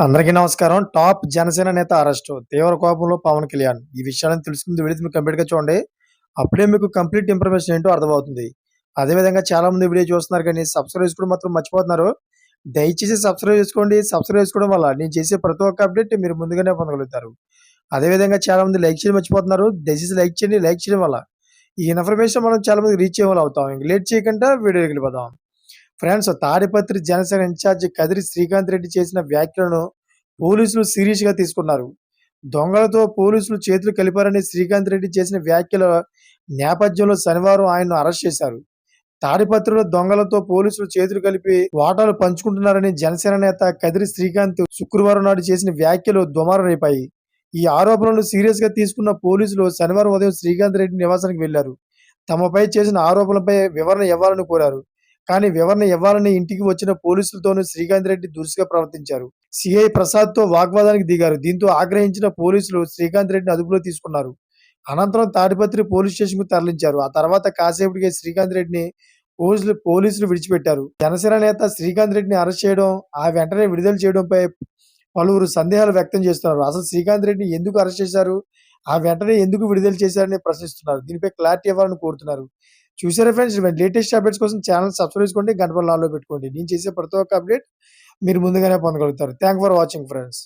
అందరికీ నమస్కారం. టాప్ జనసేన నేత అరెస్టు. తీవ్ర కోపంలో పవన్ కళ్యాణ్. ఈ విషయాలను తెలుసుకుంది వీడియో మీరు కంప్లీట్‌గా చూడండి. అప్పుడే మీకు కంప్లీట్ ఇన్ఫర్మేషన్ ఏంటో అర్థమవుతుంది. అదేవిధంగా చాలామంది వీడియో చూస్తున్నారు కానీ సబ్స్క్రైబ్ చేసుకోవడం మాత్రం మర్చిపోతున్నారు. దయచేసి సబ్స్క్రైబ్ చేసుకోండి. సబ్స్క్రైబ్ చేసుకోవడం వల్ల నేను చేసే ప్రతి ఒక్క అప్డేట్ మీరు ముందుగానే పొందగలుగుతారు. అదేవిధంగా చాలామంది లైక్ చేయడం మర్చిపోతున్నారు. దయచేసి లైక్ చేయండి. లైక్ చేయడం వల్ల ఈ ఇన్ఫర్మేషన్ మనం చాలా మంది రీచ్ అయ్యేవాళ్ళు అవుతాం. ఇంక లేట్ చేయకుండా వీడియోకి వెళ్ళిపోదాం. Friends Tadipatri Janasena in charge Kadiri Srikanth Reddy చేసిన వ్యాఖ్యలను పోలీసులు సీరియస్‌గా తీసుకున్నారు. దొంగలతో పోలీసులు చేతులు కలిపారని శ్రీకాంత్ రెడ్డి చేసిన వ్యాఖ్యల నేపథ్యంలో శనివారం ఆయన్ను అరెస్ట్ చేశారు. తాడిపత్రిలో దొంగలతో పోలీసులు చేతులు కలిపి వాటాలు పంచుకుంటున్నారని జనసేన నేత కదిరి శ్రీకాంత్ శుక్రవారం నాడు చేసిన వ్యాఖ్యలు దుమారం రేపాయి. ఈ ఆరోపణలను సీరియస్‌గా తీసుకున్న పోలీసులు శనివారం ఉదయం శ్రీకాంత్ రెడ్డి నివాసానికి వెళ్ళారు. తమపై చేసిన ఆరోపణలపై వివరణ ఇవ్వాలని కోరారు. కానీ వివరణ ఇవ్వాలని ఇంటికి వచ్చిన పోలీసులతోనూ శ్రీకాంత్ రెడ్డి దురుసుగా ప్రవర్తించారు. సిఐ ప్రసాద్‌తో వాగ్వాదానికి దిగారు. దీంతో ఆగ్రహించిన పోలీసులు శ్రీకాంత్ రెడ్డిని అదుపులో తీసుకున్నారు. అనంతరం తాడిపత్రి పోలీస్ స్టేషన్‌కు తరలించారు. ఆ తర్వాత కాసేపటికే శ్రీకాంత్ రెడ్డిని పోలీసులు పోలీసులు విడిచిపెట్టారు. జనసేన నేత శ్రీకాంత్ రెడ్డిని అరెస్ట్ చేయడం, ఆ వెంటనే విడుదల చేయడంపై పలువురు సందేహాలు వ్యక్తం చేస్తున్నారు. అసలు శ్రీకాంత్ రెడ్డిని ఎందుకు అరెస్ట్ చేశారు? ఆ వెంటనే ఎందుకు విడుదల చేశారని ప్రశ్నిస్తున్నారు. దీనిపై క్లారిటీ ఇవ్వాలని కోరుతున్నారు. చూసారా ఫ్రెండ్స్ లేటెస్ట్ అప్డేట్స్ కోసం ఛానల్ సబ్స్క్రైబ్ చేసుకోండి. గంట నాలో పెట్టుకోండి. నేను చేసే ప్రతి ఒక్క అప్డేట్ మీరు ముందుగానే పొందగలుగుతారు. Thank for watching friends.